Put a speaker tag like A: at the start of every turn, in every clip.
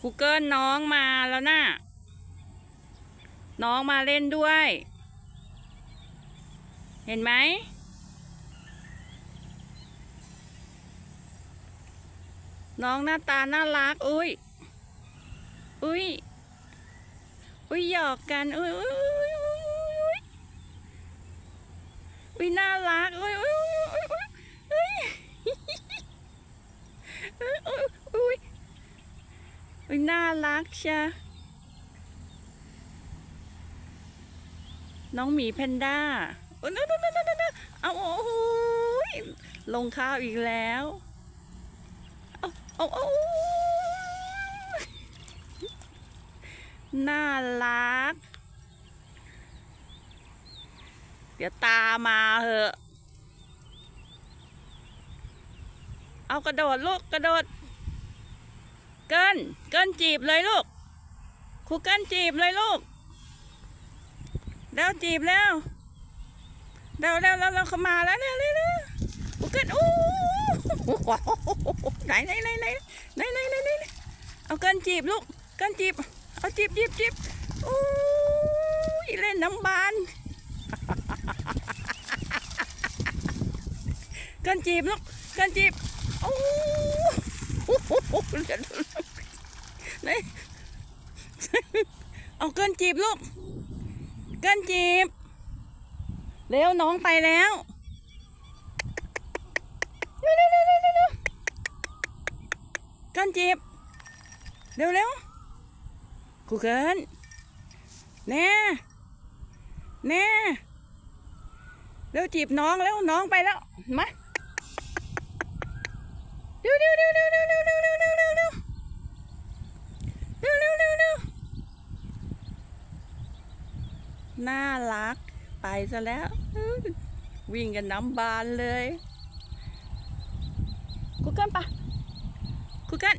A: คูเกิลน้องมาแล้วนะ่ะ น้องมาเล่นด้วย เห็นไหม น้องหน้าตาน่ารัก อุ้ย อุ้ย อุ้ยหยอกกัน อุ้ยอุ้ยอุ้ยอุ้ยอุ้ยอุ้ยน่ารัก อุ้ยอุ้ยอุ้ยอุ้ยอุ้ยอุ้ยอุ้ย น่ารักชียน้องหมีแพนด้าโอ้นนนนเอาโอ้โหยลงข้าวอีกแล้ว เอาเอาเอาน่ารัก เดี๋ยวตามาเหอะ เอากระโดดลูกกระโดด เกินเกินจีบเลยลูกครูเกินจีบเลยลูกแล้วจีบแล้วเร็วเร็วเร็วเร็วเขามาแล้วเร็วเร็วเร็วครูเกินโอ้โหไหนไหนไหนไหนไหนไหนไหนไหนเอาเกินจีบลูกเกินจีบเอาจีบจีบจีบโอ้ยเล่นน้ำบานเกินจีบลูกเกินจีบโอ้ นี่เอาเกินจีบลูก เกินจีบ เร็วน้องไปแล้วเร็วเร็วเร็วเร็วเร็วเร็วเกินจีบ เร็วเร็วกูเกินแน่แน่เร็วจีบน้องแล้วน้องไปแล้ว มาเร็วเร็วเร็วเร็ว น่ารัก ไปซะแล้ว วิ่งกันน้ำบานเลยกูเกิลปะกูเกิล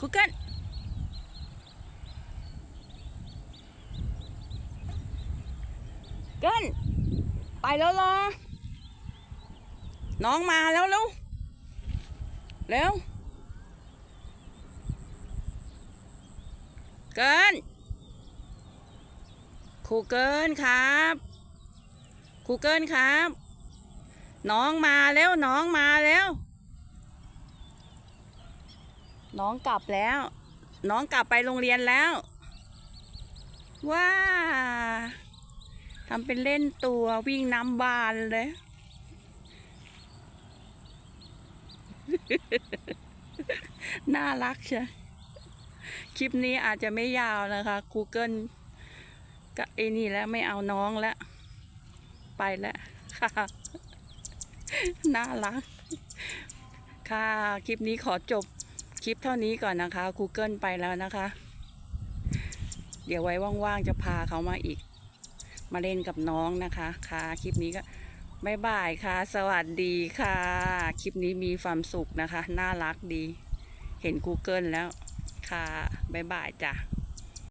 A: กูเกิลเกิลไปแล้วเหรอน้องมาแล้วเร็วเร็วเกินค รูเกินครับครูเกินครับ น้องมาแล้วน้องมาแล้ว น้องกลับแล้ว น้องกลับไปโรงเรียนแล้ว ว้าทำเป็นเล่นตัววิ่งน้ำบานเลยน่ารักใช่ คลิปนี้อาจจะไม่ยาวนะคะ Google ก็ไอ้นี่แล้วไม่เอาน้องแล้ว ไปแล้วค่ะ น่ารัก ค่ะ คลิปนี้ขอจบคลิปเท่านี้ก่อนนะคะ Google ไปแล้วนะคะ เดี๋ยวไว้ว่างๆจะพาเขามาอีก มาเล่นกับน้องนะคะ ค่ะ คลิปนี้ก็บายบายค่ะ สวัสดีค่ะ คลิปนี้มีความสุขนะคะ น่ารักดี เห็น Google แล้วค่ะบายบายจ้ะ